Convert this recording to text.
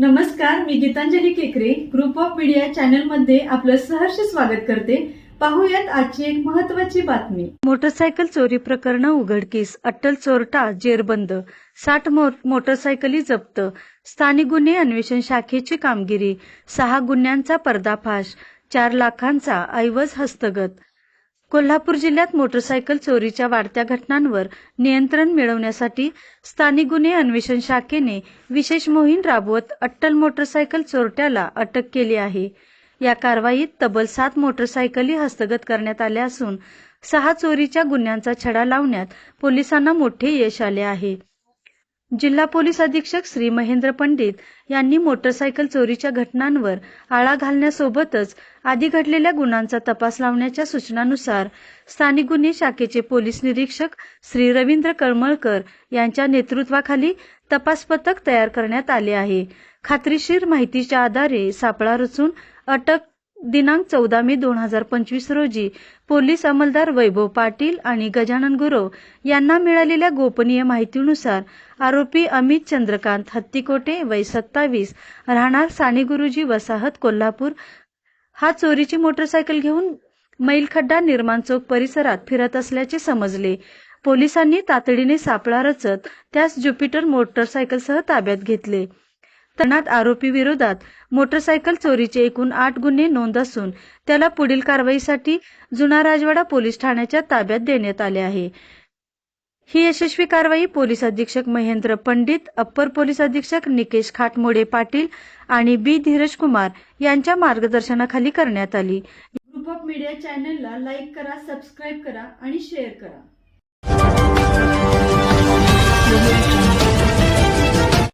नमस्कार मी गीतांजली केकरे. Group of media चॅनलमध्ये आपलं सहर्ष स्वागत करते. पाहूयात आजची एक महत्वाची बातमी. मोटरसायकल चोरी प्रकरण उघडकीस अट्टल चोरटा जेरबंद साठ मोटरसायकली जप्त स्थानिक गुन्हे अन्वेषण शाखेची कामगिरी सहा गुन्ह्यांचा पर्दाफाश चार लाखांचा ऐवज हस्तगत. कोल्हापूर जिल्ह्यात मोटरसायकल चोरीच्या वाढत्या घटनांवर नियंत्रण मिळवण्यासाठी स्थानिक गुन्हे अन्वेषण शाखेने विशेष मोहीम राबवत अट्टल मोटरसायकल चोरट्याला अटक केली आहे. या कारवाईत तब्बल सात मोटरसायकली हस्तगत करण्यात आल्या असून सहा चोरीच्या गुन्ह्यांचा छडा लावण्यात पोलिसांना मोठे यश आले आहे. जिल्हा पोलीस अधीक्षक श्री महेंद्र पंडित यांनी मोटरसायकल चोरीच्या घटनांवर आळा घालण्यासोबतच आधी घडलेल्या गुन्ह्यांचा तपास लावण्याच्या सूचनानुसार स्थानिक गुन्हे शाखेचे पोलीस निरीक्षक श्री रवींद्र कळमळकर यांच्या नेतृत्वाखाली तपास पथक तयार करण्यात आले आहे. खात्रीशीर माहितीच्या आधारे सापळा रचून अटक दिनांक चौदा मे दोन हजार पंचवीस रोजी पोलीस अंमलदार वैभव पाटील आणि गजानन गुरव यांना मिळालेल्या गोपनीय माहितीनुसार आरोपी अमित चंद्रकांत हत्तीकोटे वय सत्तावीस राहणार साने गुरुजी वसाहत कोल्हापूर. हा चोरीची मोटरसायकल घेऊन मैलखड्डा निर्माण चौक परिसरात फिरत असल्याचे समजले. पोलिसांनी तातडीने सापळा रचत त्यास ज्युपिटर मोटरसायकलसह ताब्यात घेतले. तणात आरोपी विरोधात मोटरसायकल चोरीचे एकूण आठ गुन्हे नोंद असून त्याला पुढील कारवाईसाठी जुना राजवाडा पोलीस ठाण्याच्या ताब्यात देण्यात आले आहे. ही यशस्वी कारवाई पोलीस अधीक्षक महेंद्र पंडित अप्पर पोलीस अधीक्षक निकेश खाटमोडे पाटील आणि बी धीरज कुमार यांच्या मार्गदर्शनाखाली करण्यात आली. ग्रुप ऑफ मीडिया चॅनलला लाईक करा सबस्क्राईब करा आणि शेअर करा.